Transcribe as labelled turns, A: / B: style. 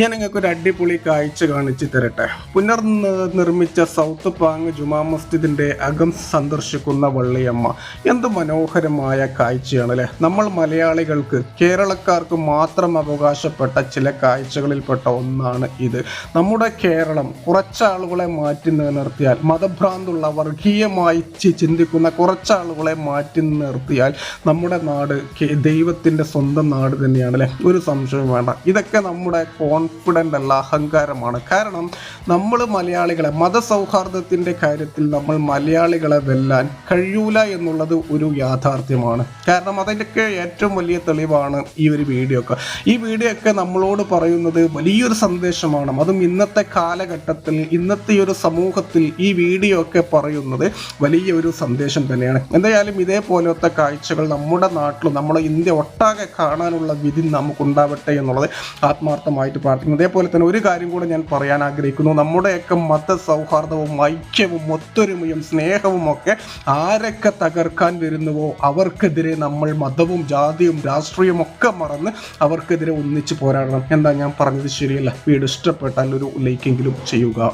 A: ഞാൻ നിങ്ങൾക്ക് ഒരു അടിപൊളി കാഴ്ച കാണിച്ചു തരട്ടെ. പുനർ നിർമ്മിച്ച സൗത്ത് പാങ് ജുമാ മസ്ജിദിന്റെ അകം സന്ദർശിക്കുന്ന വള്ളിയമ്മ. എന്ത് മനോഹരമായ കാഴ്ചയാണ് അല്ലേ നമ്മൾ മലയാളികൾക്ക് കേരളക്കാർക്ക് മാത്രം അവകാശപ്പെട്ട ചില കാഴ്ചകളിൽപ്പെട്ട ഒന്നാണ് ഇത്. നമ്മുടെ കേരളം കുറച്ചാളുകളെ മാറ്റി നിർത്തിയാൽ മതഭ്രാന്തുള്ള വർഗീയമായി ചിന്തിക്കുന്ന കുറച്ചാളുകളെ മാറ്റി നിർത്തിയാൽ നമ്മുടെ നാട് ദൈവത്തിന്റെ സ്വന്തം നാട് തന്നെയാണ് അല്ലേ ഒരു സംശയം വേണ്ട. ഇതൊക്കെ നമ്മുടെ കോൺഫിഡന്റ് അല്ല അഹങ്കാരമാണ്. കാരണം നമ്മൾ മലയാളികളെ മതസൗഹാർദ്ദത്തിന്റെ കാര്യത്തിൽ നമ്മൾ മലയാളികളെ വെല്ലാൻ കഴിയൂല എന്നുള്ളത് ഒരു യാഥാർത്ഥ്യമാണ്. കാരണം അതിന്റെയൊക്കെ ഏറ്റവും വലിയ തെളിവാണ് ഈ ഒരു വീഡിയോ ഒക്കെ. ഈ വീഡിയോ ഒക്കെ നമ്മളോട് പറയുന്നത് വലിയൊരു സന്ദേശമാണ്. അതും ഇന്നത്തെ കാലഘട്ടത്തിൽ ഇന്നത്തെ ഒരു സമൂഹത്തിൽ ഈ വീഡിയോ ഒക്കെ പറയുന്നത് വലിയ ഒരു സന്ദേശം തന്നെയാണ്. എന്തായാലും ഇതേപോലത്തെ കാഴ്ചകൾ നമ്മുടെ നാട്ടിലും നമ്മുടെ ഇന്ത്യ ഒട്ടാകെ കാണാനുള്ള വിധി നമുക്കുണ്ടാവട്ടെ എന്നുള്ളത് ആത്മാർത്ഥമായിട്ട് പ്രാർത്ഥിക്കുന്നു അതേപോലെ തന്നെ ഒരു കാര്യം കൂടെ ഞാൻ പറയാൻ ആഗ്രഹിക്കുന്നു. നമ്മുടെയൊക്കെ മത സൗഹാർദ്ദവും ഐക്യവും ഒത്തൊരുമയും സ്നേഹവും ഒക്കെ ആരൊക്കെ തകർക്കാൻ വരുന്നുവോ അവർക്കെതിരെ നമ്മൾ മതവും ജാതിയും രാഷ്ട്രീയവും ഒക്കെ മറന്ന് അവർക്കെതിരെ ഒന്നിച്ച് പോരാടണം. എന്താ ഞാൻ പറഞ്ഞത് ശരിയല്ല. വീട് ഇഷ്ടപ്പെട്ടാൽ ഒരു ലൈക്കെങ്കിലും ചെയ്യുക.